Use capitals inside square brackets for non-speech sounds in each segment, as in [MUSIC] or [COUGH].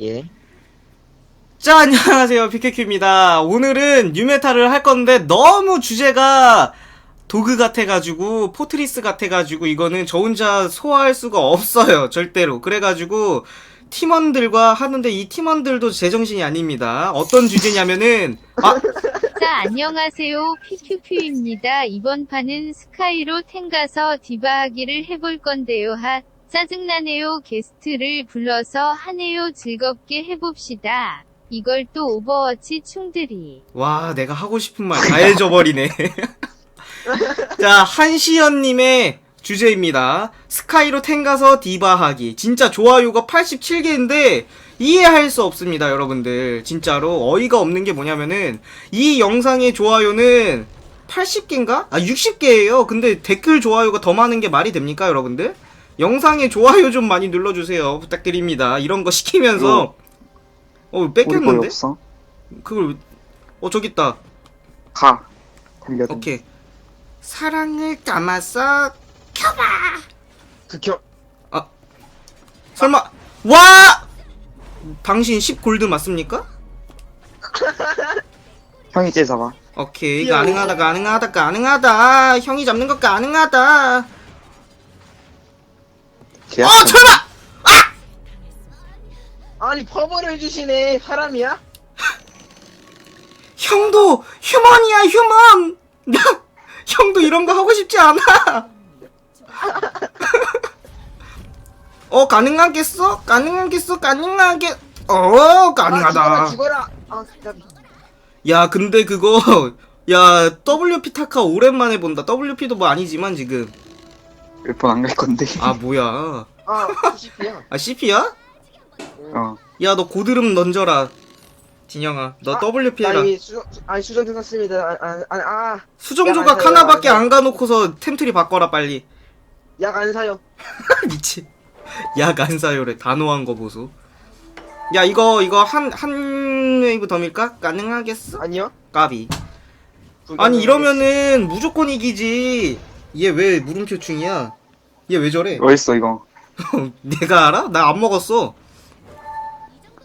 예. 자, 안녕하세요. PKQ입니다. 오늘은 뉴메탈을 할 건데 너무 주제가 도그 같아가지고, 포트리스 같아가지고, 이거는 저 혼자 소화할 수가 없어요. 절대로. 그래가지고, 팀원들과 하는데 이 팀원들도 제정신이 아닙니다. 어떤 주제냐면은, 아, 자, 안녕하세요. PQQ입니다. 이번 판은 스카이로 탱가서 디바하기를 해볼 건데요. 하, 짜증나네요. 게스트를 불러서 하네요. 즐겁게 해봅시다. 이걸 또 오버워치 충들이. 와, 내가 하고 싶은 말 다 해줘버리네. [LAUGHS] 자, 한시연님의 주제입니다. 스카이로 탱가서 디바하기. 진짜 좋아요가 87개인데, 이해할 수 없습니다, 여러분들. 진짜로. 어이가 없는 게 뭐냐면은, 이 영상의 좋아요는 80개인가? 아, 60개예요. 근데 댓글 좋아요가 더 많은 게 말이 됩니까, 여러분들? 영상에 좋아요 좀 많이 눌러주세요. 부탁드립니다. 이런 거 시키면서, 어, 우리 거에 뺏겼는데? 없어. 그걸, 왜- 어, 저기 있다. 가. 달려. 오케이. 사랑을 감아서 켜봐. 극혐. 설마 와! 당신 10 골드 맞습니까? [LAUGHS] 형이 쟤 잡아. 오케이. 가능하다 가능하다 가능하다 형이 잡는 거 가능하다 어 설마 아니 퍼블을 해주시네. 사람이야? [LAUGHS] 형도 휴먼이야 휴먼 [LAUGHS] 형도 이런 거 하고 싶지 않아 [LAUGHS] 어 가능하겠어 가능하겠어 가능하게 어 아, 가능하다 죽어라, 죽어라. 아, 진짜. 야, 근데 그거, 야, WP 타카 오랜만에 본다. WP도 뭐 아니지만 지금. 몇 번 안 갈 건데. 아, 뭐야. 아, 90이야. 아, CP야? 어. 야, 너 고드름 던져라. 진영아, 너 아, WP 나 해라. 이미 수정, 아니 수정 끝났습니다. 아, 아, 아, 아, 수정조각 야, 하나밖에. 안 가놓고서 템트리 바꿔라, 빨리. 약 안 사요. [LAUGHS] 미치. 약안 사요래. 단호한 거 보소. 야, 이거, 이거 한, 한 웨이브 더 밀까? 가능하겠어? 아니요. 까비. 아니, 이러면은 무조건 이기지. 얘 왜 물음표충이야? 얘 왜 저래? 어딨어 이거? [LAUGHS] 내가 알아? 나 안 먹었어.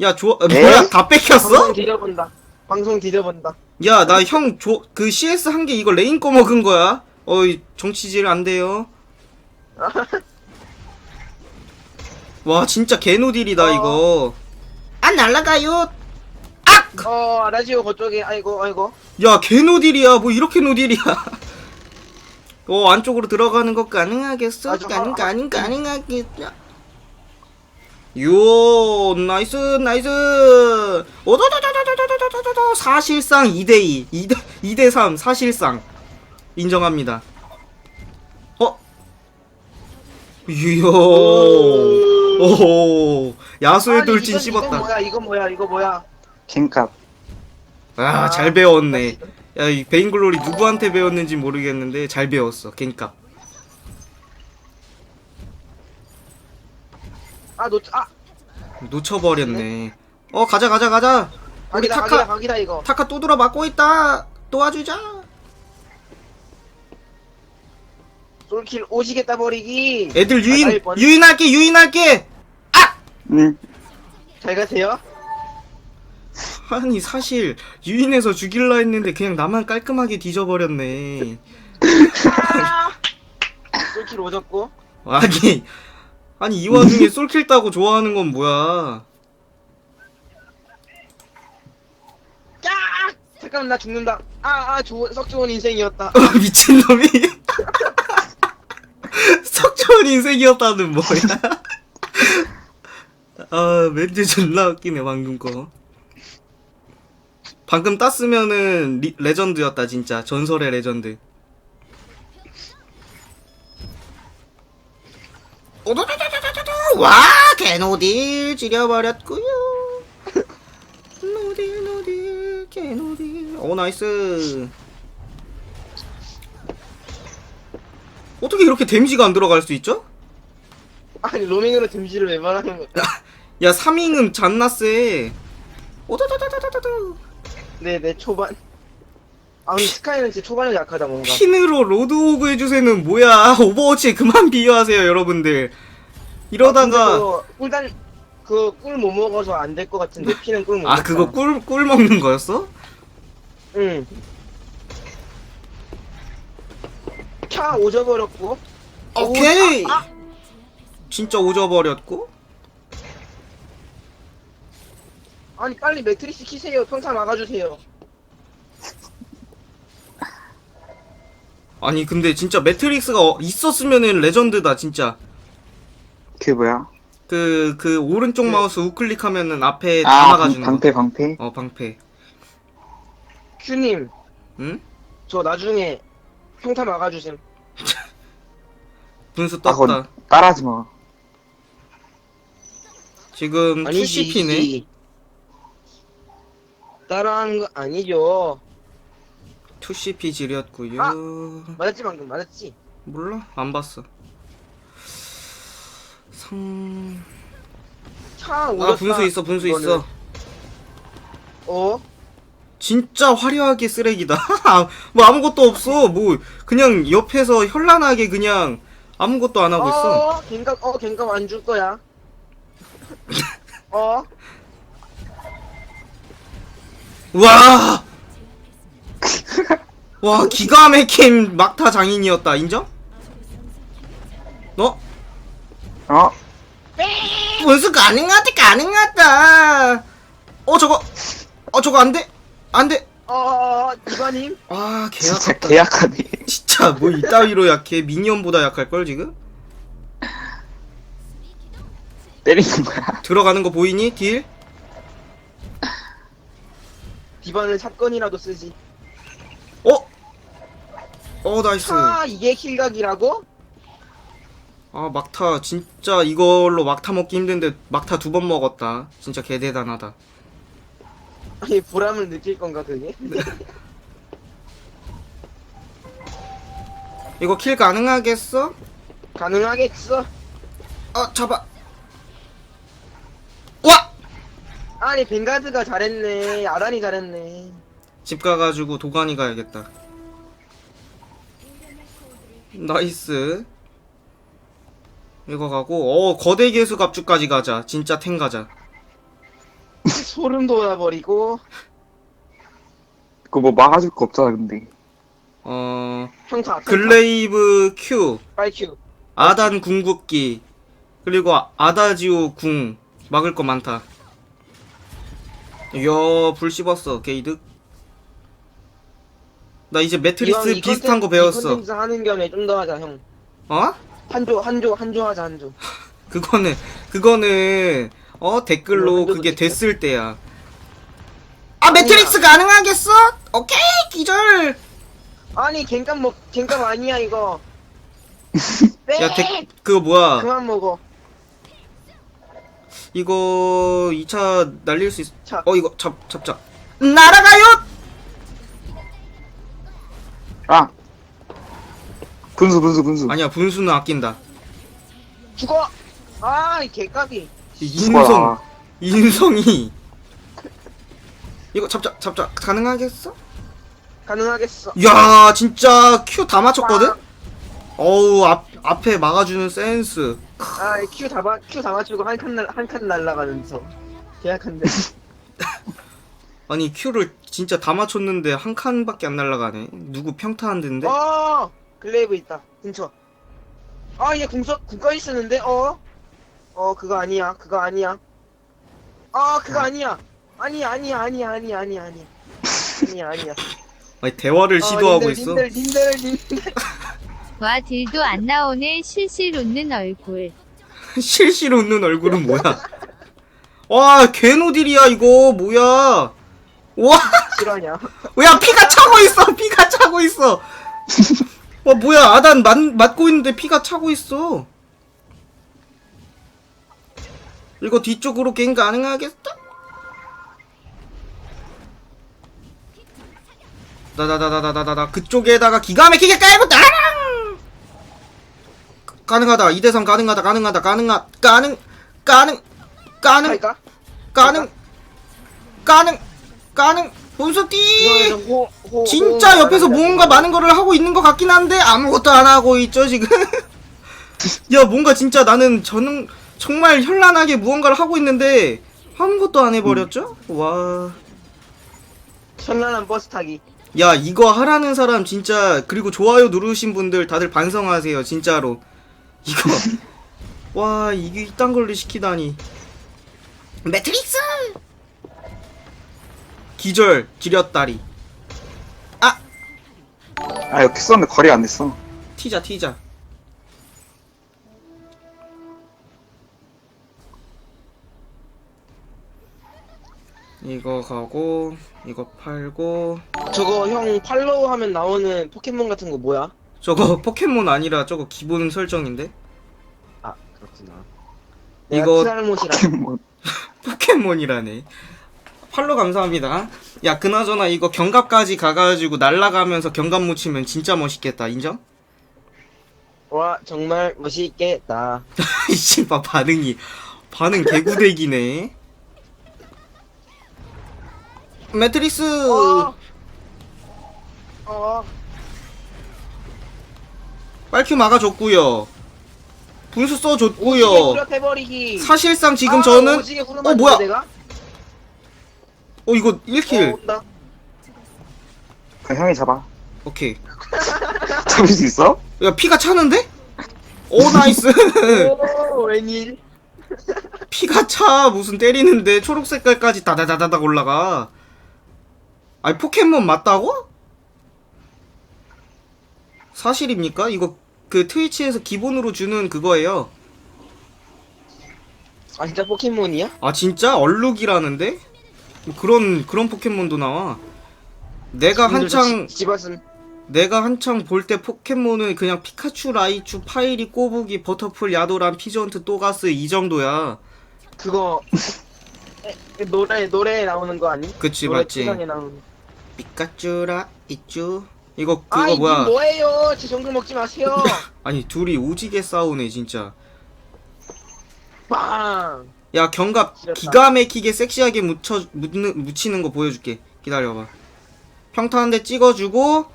야, 좋아, 아, 에? 뭐야, 다 뺏겼어? 방송 뒤져본다. 방송 뒤져본다. 야, 나 형, 조, 그 CS 한 개 이거 레인 꺼 먹은 거야. 어이, 정치질 안 돼요. [LAUGHS] 와, 진짜 개노딜이다, 어. 이거. 안 날라가요. 어, 라지오 그쪽에, 아이고, 아이고. 야, 개노딜이야. 뭐 이렇게 노딜이야. [LAUGHS] 어, 안쪽으로 들어가는 거 가능하겠어? 아, 저- 가능, 아, 가능, 가능하겠냐? 요, 나이스, 나이스. 오도도도도도도도도도 사실상 2대2. 2대, 2대3, 사실상. 인정합니다. 어? 이요. 오, 야수의 돌진 이건- 이건 씹었다. 뭐야, 이거 뭐야, 이거 뭐야. 캔값. 아, 잘 배웠네. 야, 이 베인글로리 누구한테 배웠는지 모르겠는데 잘 배웠어. 갱값. 아, 놓, 아, 놓쳐버렸네. 어, 가자, 가자, 가자. 우리 각이다, 타카, 각이다, 각이다, 이거. 타카 또 들어 맞고 있다. 도와주자. 솔킬 오시겠다 버리기. 애들 아, 유인, 번- 유인할게, 유인할게. 응. 잘 가세요. 아니, 사실, 유인해서 죽일라 했는데 그냥 나만 깔끔하게 뒤져버렸네. 아! [LAUGHS] 솔킬 오졌고. 아니, 아니, 이 와중에 [LAUGHS] 솔킬 따고 좋아하는 건 뭐야. 야! 잠깐만, 나 죽는다. 아, 아, 좋은, 썩 좋은 인생이었다. 어, [LAUGHS] 미친 놈이. 석 좋은 인생이었다는 뭐야? 아, 멘트 존나 웃기네, 방금 거. 방금 땄으면은 리- 레전드였다, 진짜. 전설의 레전드. 오도도도도도도! 와, 개노딜 지려버렸구요. [LAUGHS] 노딜, 노딜, 개노딜. 오, 나이스. 어떻게 이렇게 데미지가 안 들어갈 수 있죠? 아니, 로밍으로 댐지를 왜 말하는 거야? [LAUGHS] 야, 3잉은 잔나 세. 오도도도도도도. 네, 네, 초반. 아, 근데 스카이는 진짜 초반에 약하다, 뭔가. 핀으로 로드오그 해주세는 뭐야? [LAUGHS] 오버워치 그만 비유하세요, 여러분들. 아, 이러다가 근데 또 꿀단, 그 꿀 못 먹어서 안 될 것 같은데 피는 꿀 못 먹어. 아 그거 꿀 꿀 먹는 거였어? 응. 차 오져버렸고. 오케이. 아, 아. 진짜 오져버렸고. 아니 빨리 매트리스 키세요. 평타 막아주세요. 아니 근데 진짜 매트릭스가 어- 있었으면은 레전드다 진짜. 그게 뭐야? 그 그 오른쪽 그- 마우스 우클릭하면은 앞에 다 아, 방, 방패, 방패? 거. 어 방패. 큐님, 응? 저 나중에 평타 막아주셈. [LAUGHS] 분수 아, 떴다. 그건 따라하지 마. 지금 아니지. 2CP네. 따라하는 거 아니죠. 2CP 지렸고요. 아! 맞았지 방금 맞았지. 몰라 안 봤어. 상. 차 오졌다. 아 분수 있어 분수. 있어. 어? 진짜 화려하게 쓰레기다. [LAUGHS] 뭐 아무것도 없어. 뭐 그냥 옆에서 현란하게 그냥 아무것도 안 하고 있어. 어? 갱감 어 갱감 안 줄 거야. [LAUGHS] 어? 와. 와 기가 막힌 막타 장인이었다. 인정? 너 어? 분수 가능하다 가능하다. 어 저거 어 저거 안 돼. 안 돼. 어? 이관님? 아 진짜 계약했다. 계약하네. 진짜 뭐 이따위로 약해. 미니언보다 약할 걸 지금? 때리는 거야. 들어가는 거 보이니? 딜? 디반을 사건이라도 쓰지. 어? 어 나이스. 차 이게 킬각이라고? 아 막타 진짜 이걸로 막타 먹기 힘든데 막타 두 번 먹었다. 진짜 개 대단하다. 아니 보람을 느낄 건가 그게? 이거 킬 가능하겠어? 가능하겠어? 아 잡아. 아니 벵가드가 잘했네. 아란이 잘했네. 집 가가지고 도가니 가야겠다. 나이스. 이거 가고 어 거대 개수 갑주까지 가자. 진짜 탱 가자. [LAUGHS] 소름 돋아버리고 그거 뭐 막아줄 거 없잖아, 근데. 어 평타. 평타. 글레이브 Q 빨큐. 아단 궁극기 그리고 아- 아다지오 궁 막을 거 많다. 이야 불 씹었어 게이득. 나 이제 매트리스 이왕 이 비슷한 거 컨텐- 이 배웠어. 컨텐츠 하는 겸에 좀 더 하자 형. 어? 한조 한조 한조 하자 한조. [LAUGHS] 그거는 그거는 어 댓글로 한조도 그게 찍자. 됐을 때야. 아 매트릭스 가능하겠어? 오케이 기절. 아니 갱감 먹 갱감 아니야 이거. [LAUGHS] 빼. 야 댓, 그거 뭐야? 그만 먹어. 이거 2차 날릴 수 있. 자. 어 이거 잡 잡자. 날아가요. 아! 분수, 분수, 분수. 아니야 분수는 아낀다. 죽어. 아 이 개까비. 이 인성 죽어라. 인성이 이거 잡자 잡자 가능하겠어? 가능하겠어. 야 진짜 큐 다 맞췄거든? 어우 앞 앞에 막아주는 센스. 아큐다큐다 맞추고 한칸한칸 날라가면서 계약한데. [LAUGHS] 아니 큐를 진짜 다 맞췄는데 한 칸밖에 안 날라가네. 누구 평타한 데인데? 어 글레이브 있다 근처. 아 얘 궁서 궁까지 쓰는데 어? 어 그거 아니야 그거 아니야. 아 그거 아니야. 아니야 아니야 아니야 아니야 아니야 아니야. 아니야 아니야. 아니 대화를 어, 시도하고 님들, 있어. 님들 님들 님들. 와 딜도 안 나오네 실실 웃는 얼굴. 실실 웃는 얼굴은 뭐야? 와 개노딜이야 이거 뭐야? 와, 실화냐? 야 피가 차고 있어. 피가 차고 있어. 와 뭐야 아단 맞, 맞고 있는데 피가 차고 있어. 이거 뒤쪽으로 게임 가능하겠어? 나나나나나나나 그쪽에다가 기가 막히게 깔고 나랑 가능하다 2대3 가능하다 가능하다 가능하 가능 가능 가능 할까? 가능 가능 가능 본소띠 진짜 호- 옆에서 뭔가 많은 거를 하고 있는 것 같긴 한데 아무것도 안 하고 있죠 지금 [LAUGHS] 야 뭔가 진짜 나는 저는 정말 현란하게 무언가를 하고 있는데 아무것도 안 해버렸죠? 와. 현란한 버스 타기. 야, 이거 하라는 사람 진짜, 그리고 좋아요 누르신 분들 다들 반성하세요, 진짜로. 이거. 와, 이게 이딴 걸로 시키다니. 매트릭스! 기절, 지렸다리. 아! 아, 이거 켰었는데 거리 안 됐어. 튀자, 튀자. 이거 가고, 이거 팔고, 저거 형 팔로우 하면 나오는 포켓몬 같은 거 뭐야? 저거 [LAUGHS] 포켓몬 아니라 저거 기본 설정인데? 아 그렇구나. 이거- 이거 트랄못이라. 포켓몬. [LAUGHS] 포켓몬이라네. 팔로 감사합니다. 야, 그나저나 이거 경갑까지 가가지고 날아가면서 경갑 묻히면 진짜 멋있겠다. 인정? 와 정말 멋있겠다. [LAUGHS] 이씨, 봐, 반응이. 반응 개구대기네. 매트리스! 어. 어. 빨큐 막아줬고요 분수 써줬고요. 사실상 지금 아, 저는 어, 뭐야? 내가? 어 이거 어, 1킬 온다. 그 형이 잡아. 오케이 [LAUGHS] 잡을 수 있어? 야 피가 차는데? 오 나이스 [LAUGHS] [LAUGHS] 오 웬일? 피가 차 무슨 때리는데 초록 색깔까지 다다다다닥 올라가 아니 포켓몬 맞다고? 사실입니까? 이거 그 트위치에서 기본으로 주는 그거예요 아 진짜 포켓몬이야? 아 진짜? 얼룩이라는데? 뭐 그런 그런 포켓몬도 나와 내가 한창 집- 집었음. 내가 한창 볼 때 포켓몬은 그냥 피카츄, 라이츄, 파이리, 꼬부기, 버터풀, 야도란, 피전트, 또가스 이 정도야 그거 에, 에, 노래 노래에 나오는 거 아니? 그치 노래 맞지 추상에 나오는. 피카츄 라 이쭈 이거 그거 아이 뭐야 님 뭐예요? 제 정글 먹지 마세요. [LAUGHS] 아니 둘이 오지게 싸우네 진짜 빵. 야 경갑 지렸다. 기가 막히게 섹시하게 묻혀 묻는, 묻히는 거 보여줄게 기다려봐 평타 한 대 찍어주고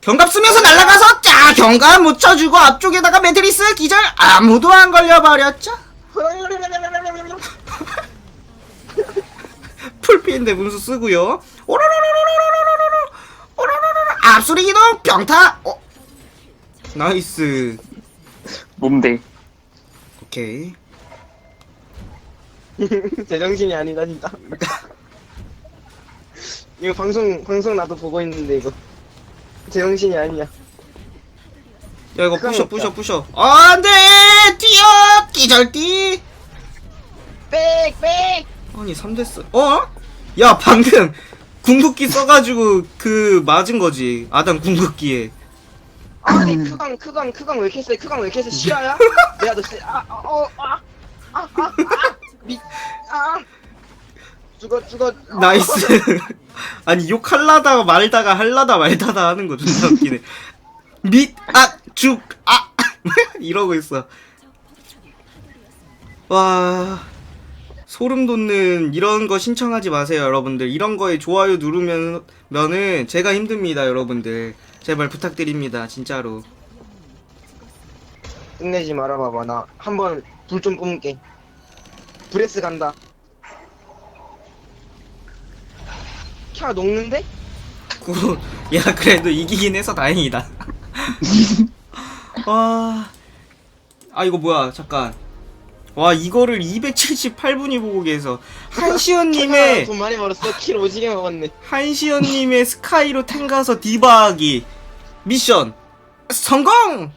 경갑 쓰면서 날아가서 짜 경갑 묻혀주고 앞쪽에다가 매트리스 기절 아무도 안 걸려버렸죠 [LAUGHS] 풀피인데 문수 쓰고요 오로로로로로로로로로 오로로로로 앞소리 기동 평타 어 나이스 몸대. 네. 오케이 [LAUGHS] 제정신이 아니다 진짜. [LAUGHS] 이거 방송 방송 나도 보고 있는데 이거 제정신이 아니야. 야 이거 부셔. 부셔 부셔 안돼 뛰어 기절띠 백 백. 아니 3대 써 어? 야 방금 궁극기 써가지고 그 맞은 거지 아담 궁극기에 아니 크강 크강 크강 왜 이렇게 세? 크강 왜 이렇게 세? 실화야? [LAUGHS] 내가 너 세? 아어아아아아미 아. 죽어 죽어. 나이스 [LAUGHS] 아니 욕 할라다가 말다가 할라다 말다다 하는 거 존나 웃기네 밑아죽아 [LAUGHS] 이러고 있어 와 소름 돋는 이런 거 신청하지 마세요 여러분들 이런 거에 좋아요 누르면 면은 제가 힘듭니다 여러분들 제발 부탁드립니다 진짜로 끝내지 말아봐봐 나 한번 불 좀 뿜게. 브레스 간다. 캬 녹는데? 구, 야 그래도 이기긴 해서 다행이다. 와, [LAUGHS] 아 이거 뭐야? 잠깐. 와 이거를 278분이 보고 계셔. 한시연님의 [LAUGHS] 돈 많이 벌었어. 킬 오지게 먹었네. 한시연님의 스카이로 탱 가서 디바하기 미션 성공.